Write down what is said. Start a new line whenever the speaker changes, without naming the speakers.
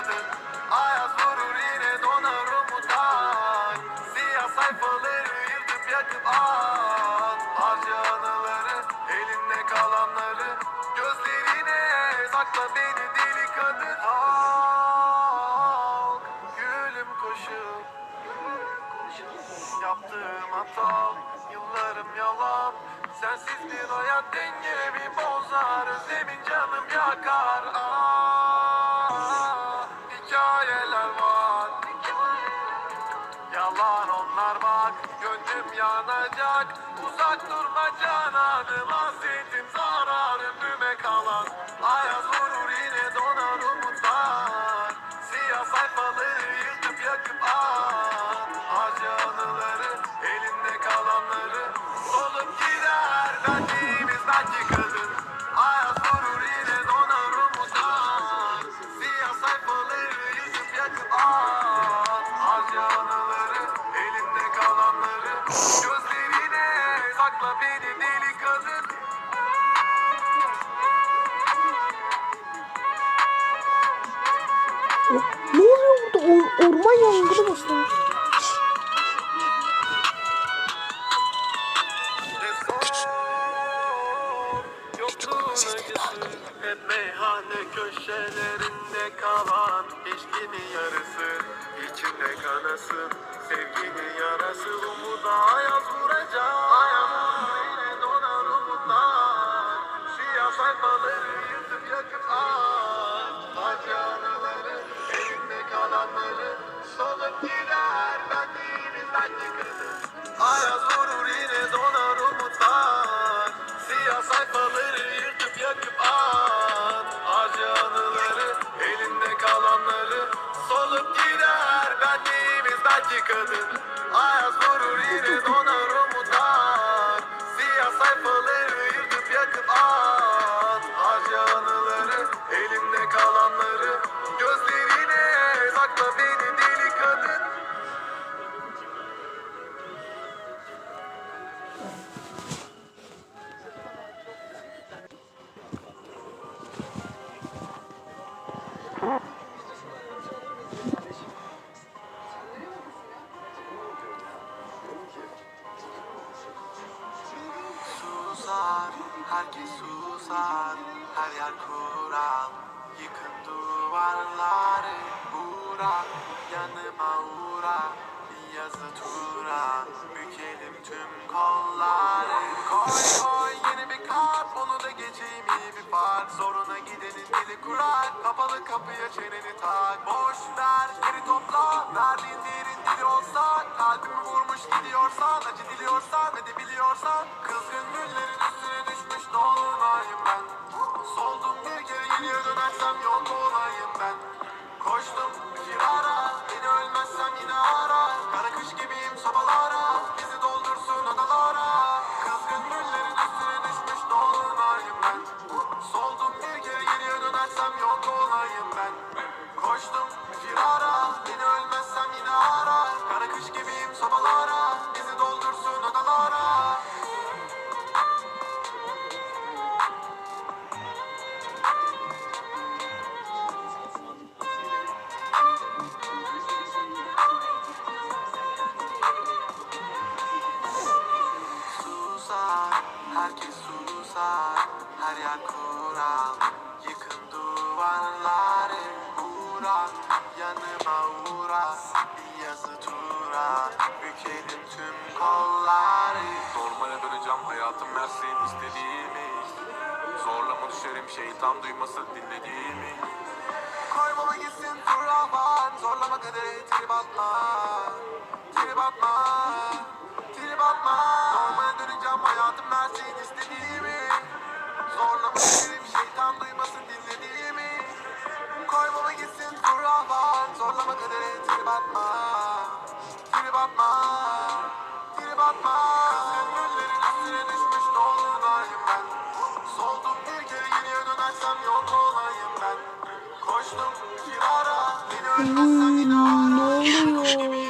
kadın Ayaz yine donar umutlar. Siyah sayfaları yırtıp yakıp at. Harca elinde kalanları Gözlerine sakla beni deli kadın. Gülüm koşup Yaptığım hata yıllarım yalan. Sensiz bir hayat dengemi bozar Özlemin canım yakar yanacak Uzak durma cananım Hasretim zarar ömrüme kalan. Ayaz
Orman yangını
Hep meyhane köşelerinde kalan İçkinin yarısı içinde kanasın gider benliğimiz belki kızı Ayaz vurur Susar, herkes susar Her yer kural. Yıkın duvarları Uğra, yanıma uğra. Yazı tura Bükelim tüm kolları. Koy koy yeni bir kalp Onu da geçeyim iyi bir fark Zoruna gidenin dili kurak Kapalı kapıya çeneni tak. Boş ver geri topla Verdiğin derin dili olsa Kalbimi vurmuş gidiyorsan Acı diliyorsan ve de biliyorsan Kızgın güllerin üstüne düşmüş dolunayım ben. Soldum bir kere geriye dönersem yok olayım ben. Koştum firara Beni ölmezsem yine ara. Kara kış gibiyim sobalara Bizi doldursun odalara. Kızgın güllerin üstüne düşmüş dolunayım ben. Soldum bir kere geriye dönersem yok olayım ben. Koştum firara gibiyim sobalara Bizi tüm kolları
Normale döneceğim hayatım versin istediğimi. Zorlama düşerim şeytan duymasın dinlediğimi.
Koymama gitsin turaban Zorlama kaderi trip atma. Trip atma Trip atma. Normale döneceğim hayatım versin istediğimi. Zorlama düşerim şeytan duymasın dinlediğimi. Koymama gitsin turaban Zorlama kaderi trip atma. Trip atma Gidersem yok olayım ben Koştum kirara Ne oluyor?